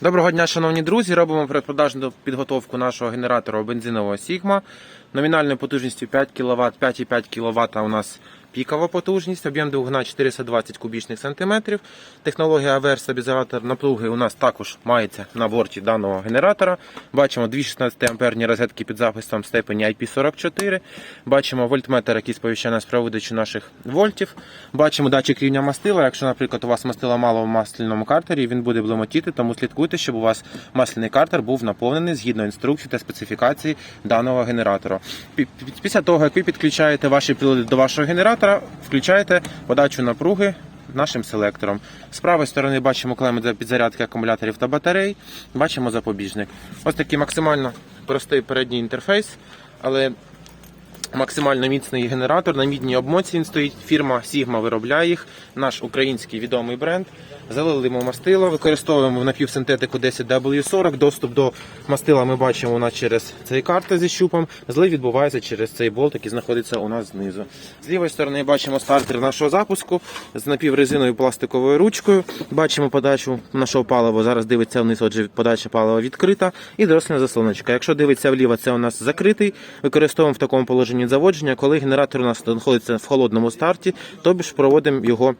Доброго дня, шановні друзі. Робимо предпродажну підготовку нашого генератора бензинового Sigma. Номінальною потужністю 5 кВт, 5,5 кВт у нас пікова потужність, об'єм двигуна 420 кубічних сантиметрів. Технологія AVR стабілізатор напруги у нас також мається на борті даного генератора. Бачимо 216 амперні розетки під захистом степені IP44. Бачимо вольтметр, який сповіщає нас про видачу наших вольтів. Бачимо датчик рівня мастила. Якщо, наприклад, у вас мастила мало в масляному картері, він буде блемотіти, тому слідкуйте, щоб у вас масляний картер був наповнений згідно інструкцій та специфікацій даного генератора. Пі- пі- Після того, як ви підключаєте ваші прилади до вашого генератора, включаєте подачу напруги нашим селектором. З правої сторони бачимо клеми для підзарядки акумуляторів та батарей. Бачимо запобіжник. Ось такий максимально простий передній інтерфейс, але максимально міцний генератор. На мідній обмотці він стоїть. Фірма Sigma виробляє їх. Наш український відомий бренд. Залили йому мастило, використовуємо напівсинтетику 10W40. Доступ до мастила ми бачимо у нас через цей картер зі щупом. Злив відбувається через цей болт, який знаходиться у нас знизу. З лівої сторони бачимо стартер нашого запуску з напіврезиновою пластиковою ручкою. Бачимо подачу нашого палива. Зараз дивиться вниз, отже, подача палива відкрита. І доросла заслоночка. Якщо дивиться вліво, це у нас закритий. Використовуємо в такому положенні заводження, коли генератор у нас знаходиться в холодному старті, тобі ж проводимо його.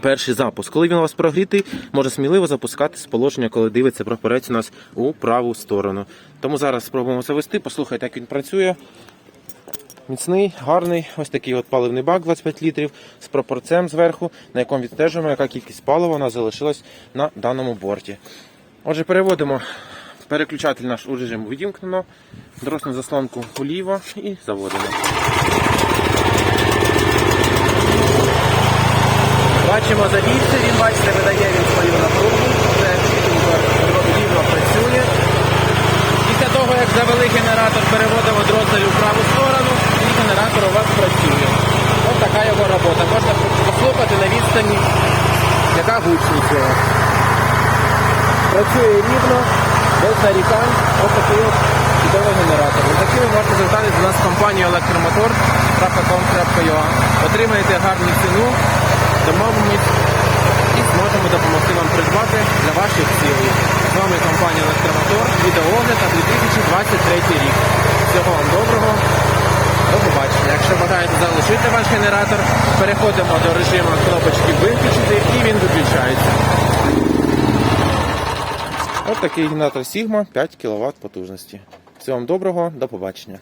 Перший запуск. Коли він у вас прогрітий, може сміливо запускати з положення, коли дивиться прапорець у нас у праву сторону. Тому зараз спробуємо завести, послухайте, як він працює. Міцний, гарний, ось такий от паливний бак 25 літрів з пропорцем зверху, на якому відстежуємо, яка кількість палива у нас залишилась на даному борті. Отже, переводимо переключатель наш у режим відімкнено, дорослу заслонку вліво і заводимо. Бачимо завівся, він бачите, видає він свою напругу, чітко рівно працює. Після того, як завели генератор, переводимо дрозель у праву сторону і генератор у вас працює. Ось така його робота. Можна послухати на відстані, яка гучність його. Працює рівно, без нарікань. Ось такий от чудовий генератор. І такий ви можете звертатися до нас в компанію Електромотор .com.ua. Отримаєте гарну ціну, домовимось і зможемо допомогти вам придбати для ваших цілей. З вами компанія Електромотор, відеоогляд на 2023 рік. Всього вам доброго. До побачення. Якщо бажаєте залишити ваш генератор, переходимо до режиму кнопочки виключити і він виключається. Такий генератор Sigma 5 кВт потужності. Всього вам доброго, до побачення.